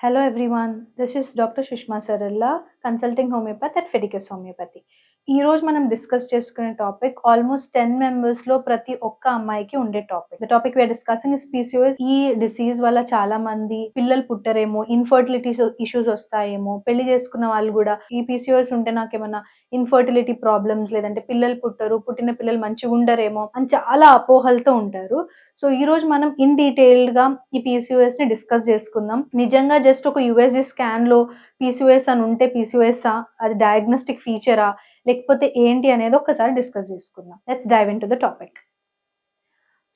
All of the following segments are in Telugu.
Hello everyone, this is Dr. Sushma Saralla consulting homeopath at Fedicus Homeopathy. ఈ రోజు మనం డిస్కస్ చేసుకునే టాపిక్ ఆల్మోస్ట్ టెన్ మెంబర్స్లో ప్రతి ఒక్క అమ్మాయికి ఉండే topic the topic we are discussing is PCOS ఈ డిసీజ్ వల్ల చాలా మంది పిల్లలు పుట్టరేమో ఇన్ఫర్టిలిటీ ఇష్యూస్ వస్తాయేమో పెళ్ళి చేసుకున్న వాళ్ళు కూడా ఈ పీసీఓఎస్ ఉంటే నాకేమన్నా ఇన్ఫర్టిలిటీ ప్రాబ్లమ్స్ లేదంటే పిల్లలు పుట్టరు పుట్టిన పిల్లలు మంచిగా ఉండరేమో అని చాలా అపోహలతో ఉంటారు సో ఈ రోజు మనం ఇన్ డీటెయిల్డ్గా ఈ పీసీఓఎస్ని డిస్కస్ చేసుకుందాం. నిజంగా జస్ట్ ఒక యుఎస్జీ స్కాన్లో పీసీఓఎస్ అని ఉంటే పీసీఓఎస్ అది డయాగ్నోస్టిక్ ఫీచరా లేకపోతే ఏంటి అనేది ఒకసారి డిస్కస్ చేసుకుందాం. Let's dive into the topic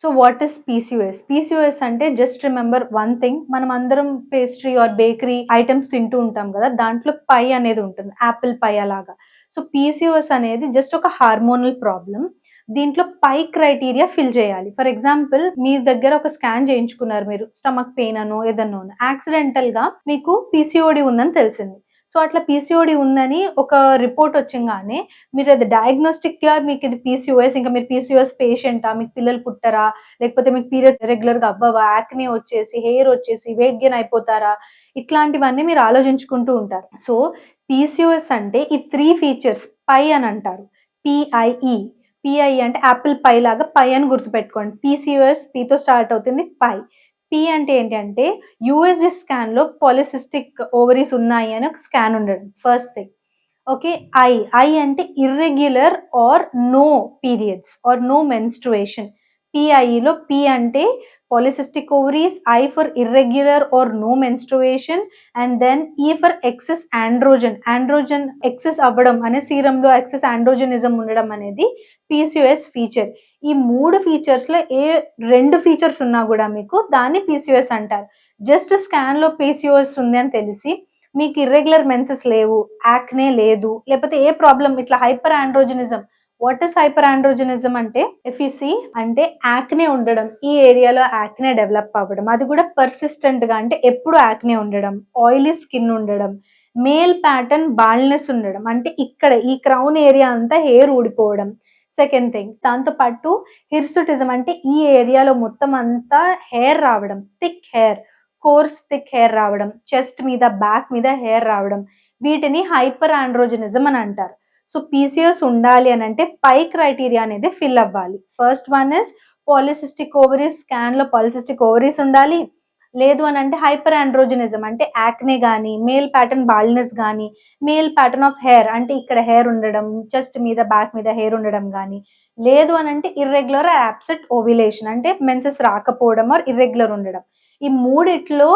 so what is PCOS PCOS అంటే జస్ట్ రిమెంబర్ వన్ థింగ్ మనం అందరం పేస్ట్రీ ఆర్ బేకరీ ఐటమ్స్ తింటూ ఉంటాం కదా? దాంట్లో పై అనేది ఉంటుంది. యాపిల్ పై అలాగా. సో పీసీఓఎస్ అనేది జస్ట్ ఒక హార్మోనల్ ప్రాబ్లం దీంట్లో పై క్రైటీరియా ఫిల్ చేయాలి. ఫర్ ఎగ్జాంపుల్ మీ దగ్గర ఒక స్కాన్ చేయించుకున్నారు మీరు. స్టమక్ పెయిన్ అనో ఏదన్నో యాక్సిడెంటల్గా మీకు పీసీఓడి ఉందని తెలిసింది. సో అట్లా పీసీఓడి ఉందని ఒక రిపోర్ట్ వచ్చింగానే మీరు అది డయాగ్నోస్టిక్గా మీకు ఇది పీసీఓఎస్ ఇంకా మీరు పీసీఓఎస్ పేషెంటా మీకు పిల్లలు పుట్టరా లేకపోతే మీకు పీరియడ్స్ రెగ్యులర్గా అవ్వవా యాక్నే వచ్చేసి హెయిర్ వచ్చేసి వెయిట్ గెయిన్ అయిపోతారా ఇట్లాంటివన్నీ మీరు ఆలోచించుకుంటూ ఉంటారు. సో పీసీఓఎస్ అంటే ఈ త్రీ ఫీచర్స్ పై అని అంటారు. పిఐఈ పిఐ అంటే యాపిల్ పై లాగా పై అని గుర్తుపెట్టుకోండి. పిసిఎస్ పీతో స్టార్ట్ అవుతుంది పై పి అంటే ఏంటంటే అంటే యూఎస్జి పాలిసిస్టిక్ ఓవరీస్ ఉన్నాయి అని ఒక స్కాన్ ఉండడం first thing okay I I అంటే irregular or no periods or no menstruation పిఐలో P అంటే polycystic ovaries I for irregular or no menstruation and then E for excess androgen. Androgen excess అవ్వడం అనే సీరంలో ఎక్సెస్ ఆండ్రోజనిజం ఉండడం అనేది పీసీఓఎస్ ఫీచర్ ఈ మూడు ఫీచర్స్లో ఏ రెండు ఫీచర్స్ ఉన్నా కూడా మీకు దాన్ని పీసీఎస్ అంటారు. జస్ట్ స్కాన్లో పీసీఓఎస్ ఉంది అని తెలిసి మీకు ఇర్రెగ్యులర్ మెన్సెస్ లేవు యాక్నే లేదు లేకపోతే ఏ ప్రాబ్లం ఇట్లా hyperandrogenism what is hyperandrogenism అంటే? ఎఫిసి అంటే యాక్నే ఉండడం. ఈ ఏరియాలో యాక్నే డెవలప్ అవ్వడం. అది కూడా పర్సిస్టెంట్గా అంటే ఎప్పుడు యాక్నే ఉండడం. ఆయిలీ స్కిన్ ఉండడం. మేల్ ప్యాటర్న్ బాల్నెస్ ఉండడం. అంటే ఇక్కడ ఈ క్రౌన్ ఏరియా అంతా హెయిర్ ఊడిపోవడం. సెకండ్ థింగ్ దాంతో పాటు హిర్సుటిజం అంటే ఈ ఏరియాలో మొత్తం అంతా హెయిర్ రావడం. Thick hair coarse thick hair రావడం. చెస్ట్ మీద బ్యాక్ మీద హెయిర్ రావడం. వీటిని హైపర్ ఆండ్రోజనిజం అని అంటారు. సో పీసీఎస్ ఉండాలి అని అంటే పై క్రైటీరియా అనేది ఫిల్ అవ్వాలి. First one is polycystic ovaries స్కాన్లో polycystic ovaries ఉండాలి. లేదు అని అంటే హైపర్ ఆండ్రోజినిజం అంటే యాక్నే కానీ మేల్ ప్యాటర్న్ బాల్నెస్ కానీ మేల్ ప్యాటర్న్ ఆఫ్ హెయిర్ అంటే ఇక్కడ హెయిర్ ఉండడం చెస్ట్ మీద బ్యాక్ మీద హెయిర్ ఉండడం కానీ లేదు అని అంటే ఇర్రెగ్యులర్ యాప్సెట్ ఓవిలేషన్ అంటే మెన్సెస్ రాకపోవడం ఆర్ ఇర్రెగ్యులర్ ఉండడం. ఈ మూడిట్లో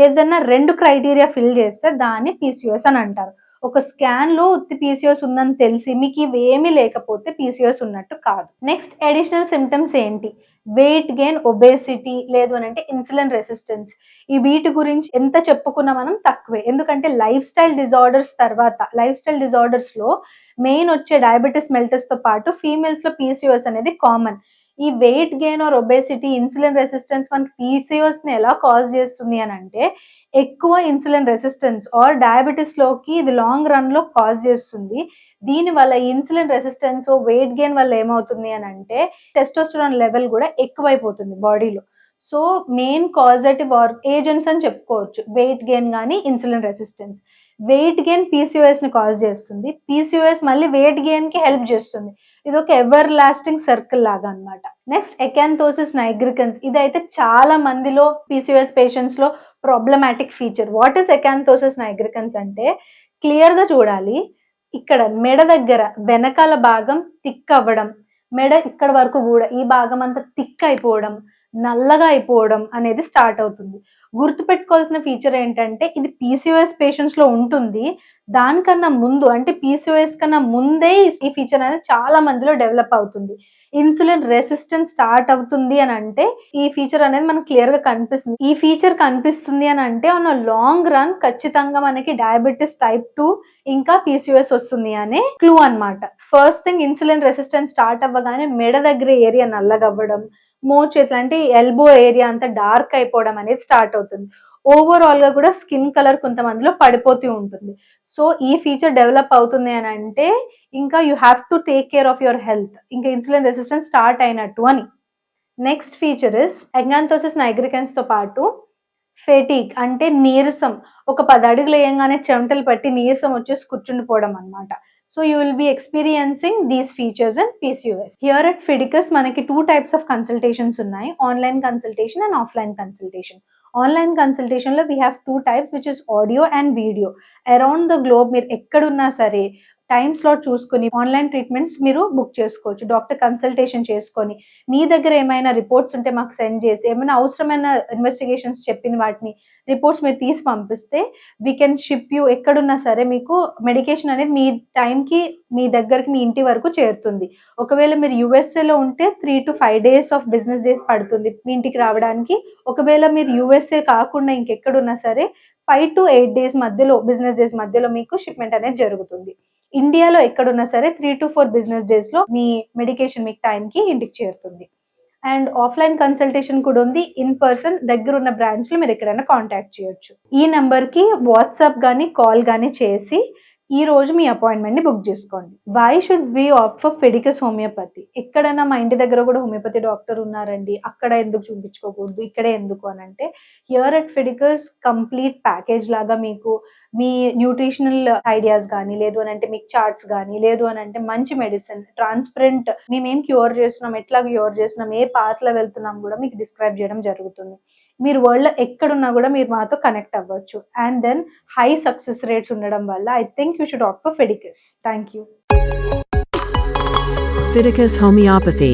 ఏదైనా రెండు క్రైటీరియా ఫిల్ చేస్తే దాన్ని పీసీఎస్ అని అంటారు. ఒక స్కాన్లో ఉత్తి పీసీఎస్ ఉందని తెలిసి మీకు ఇవేమీ లేకపోతే పీసీఎస్ ఉన్నట్టు కాదు. నెక్స్ట్ అడిషనల్ సిమ్టమ్స్ ఏంటి? వెయిట్ గెయిన్ ఒబేసిటీ లేదు అని అంటే ఇన్సులిన్ రెసిస్టెన్స్ ఈ వీటి గురించి ఎంత చెప్పుకున్నా మనం తక్కువే. ఎందుకంటే లైఫ్ స్టైల్ డిజార్డర్స్ తర్వాత లైఫ్ స్టైల్ డిజార్డర్స్లో మెయిన్ వచ్చే డయాబెటీస్ మెల్టర్స్తో పాటు ఫీమేల్స్లో పీసీఓఎస్ అనేది కామన్ ఈ weight gain or obesity insulin resistance మనకి పీసీఓఎస్ని ఎలా కాజ్ చేస్తుంది అని అంటే ఎక్కువ ఇన్సులిన్ రెసిస్టెన్స్ ఆర్ డయాబెటీస్లోకి ఇది లాంగ్ రన్లో కాజ్ చేస్తుంది. దీని వల్ల ఇన్సులిన్ రెసిస్టెన్స్ వెయిట్ గెయిన్ వల్ల ఏమవుతుంది అని అంటే టెస్టోస్టరాన్ లెవెల్ కూడా ఎక్కువైపోతుంది బాడీలో so main causative or agents అని చెప్పుకోవచ్చు. వెయిట్ గెయిన్ కానీ ఇన్సులిన్ రెసిస్టెన్స్ వెయిట్ గెయిన్ పీసీఓఎస్ని కాజ్ చేస్తుంది. పీసీఓఎస్ మళ్ళీ వెయిట్ గెయిన్కి హెల్ప్ చేస్తుంది. ఇది ఒక ఎవర్ లాస్టింగ్ సర్కిల్ లాగా అనమాట నెక్స్ట్ ఎకాంతోసిస్ నైగ్రికన్స్ ఇదైతే చాలా మందిలో PCOS పేషెంట్స్లో problematic feature what is acanthosis nigricans అంటే క్లియర్గా చూడాలి. ఇక్కడ మెడ దగ్గర వెనకాల భాగం థిక్ అవ్వడం మెడ ఇక్కడ వరకు కూడా ఈ భాగం అంతా థిక్ అయిపోవడం నల్లగా అయిపోవడం అనేది స్టార్ట్ అవుతుంది. గుర్తుపెట్టుకోవాల్సిన ఫీచర్ ఏంటంటే ఇది పీసీఓఎస్ పేషెంట్స్లో ఉంటుంది. దానికన్నా ముందు అంటే పీసీఓఎస్ కన్నా ముందే ఈ ఫీచర్ అనేది చాలా మందిలో డెవలప్ అవుతుంది. ఇన్సులిన్ రెసిస్టెన్స్ స్టార్ట్ అవుతుంది అని అంటే ఈ ఫీచర్ అనేది మనకు క్లియర్గా కనిపిస్తుంది. ఈ ఫీచర్ కనిపిస్తుంది అని అంటే ఆన్ లాంగ్ రన్ ఖచ్చితంగా మనకి డయాబెటీస్ టైప్ టూ ఇంకా పీసీఓఎస్ వస్తుంది అనే క్లూ అనమాట first thing insulin resistance start అవ్వగానే మెడ దగ్గర ఏరియా నల్లగవ్వడం మో చేతులు అంటే ఎల్బో ఏరియా అంతా డార్క్ అయిపోవడం అనేది స్టార్ట్ అవుతుంది. ఓవరాల్గా కూడా స్కిన్ కలర్ కొంతమందిలో పడిపోతూ ఉంటుంది. సో ఈ ఫీచర్ డెవలప్ అవుతుంది అని అంటే ఇంకా you have to take care of your health ఇంకా ఇన్సులిన్ రెసిస్టెన్స్ స్టార్ట్ అయినట్టు అని. నెక్స్ట్ ఫీచర్ ఇస్ ఎగ్నాంతోసిస్ నైగ్రికెన్స్తో పాటు ఫెటిక్ అంటే నీరసం. ఒక పది అడుగులు వేయంగానే చెమటలు పట్టి నీరసం వచ్చేసి కూర్చుండిపోవడం అనమాట so you will be experiencing these features and PCOS here at Fiticus మనకి టూ టైప్స్ ఆఫ్ కన్సల్టేషన్స్ ఉన్నాయి online consultation and offline consultation online కన్సల్టేషన్లో we have two types which is audio and video around the globe మీరు ఎక్కడున్నా సరే టైం స్లాట్ చూసుకొని ఆన్లైన్ ట్రీట్మెంట్స్ మీరు బుక్ చేసుకోవచ్చు. డాక్టర్ కన్సల్టేషన్ చేసుకొని మీ దగ్గర ఏమైనా రిపోర్ట్స్ ఉంటే మాకు సెండ్ చేసి ఏమైనా అవసరమైన ఇన్వెస్టిగేషన్స్ చెప్పిన వాటిని రిపోర్ట్స్ మీరు తీసి పంపిస్తే వీ కెన్ షిప్ యూ ఎక్కడున్నా సరే మీకు మెడికేషన్ అనేది మీ టైంకి మీ దగ్గరికి మీ ఇంటి వరకు చేరుతుంది. ఒకవేళ మీరు యుఎస్ఏలో ఉంటే three to five days of business days పడుతుంది మీ ఇంటికి రావడానికి. ఒకవేళ మీరు యుఎస్ఏ కాకుండా ఇంకెక్కడున్నా సరే ఫైవ్ టు ఎయిట్ డేస్ మధ్యలో బిజినెస్ డేస్ మధ్యలో మీకు షిప్మెంట్ అనేది జరుగుతుంది. ఇండియాలో ఎక్కడున్నా సరే త్రీ టు ఫోర్ బిజినెస్ డేస్లో మీ మెడికేషన్ మీకు టైంకి ఇంటికి చేరుతుంది. అండ్ ఆఫ్లైన్ కన్సల్టేషన్ కూడా ఉంది. ఇన్ పర్సన్ దగ్గర ఉన్న బ్రాంచ్లో మీరు ఎక్కడైనా కాంటాక్ట్ చేయొచ్చు. ఈ నెంబర్కి వాట్సాప్ కానీ కాల్ కానీ చేసి ఈ రోజు మీ అపాయింట్మెంట్ని బుక్ చేసుకోండి. Why should be opt for Fiticus homeopathy ఎక్కడైనా మా ఇంటి దగ్గర కూడా హోమియోపతి డాక్టర్ ఉన్నారండి. అక్కడ ఎందుకు చూపించుకోకూడదు? ఇక్కడే ఎందుకు అని అంటే here at Fiticus complete package లాగా మీకు మీ న్యూట్రిషనల్ ఐడియాస్ కానీ లేదు అని అంటే మీకు చార్ట్స్ కానీ లేదు అని అంటే మంచి మెడిసిన్ ట్రాన్స్పరెంట్ మేమేం క్యూర్ చేస్తున్నాం ఎట్లా క్యూర్ చేస్తున్నాం ఏ పాత్లో వెళ్తున్నాం కూడా మీకు డిస్క్రైబ్ చేయడం జరుగుతుంది. మీరు వరల్డ్ ఎక్కడున్నా కూడా మీరు మాతో కనెక్ట్ అవ్వచ్చు. And then high success rates ఉండడం వల్ల I think you should opt for Fiticus thank you Fiticus Homeopathy.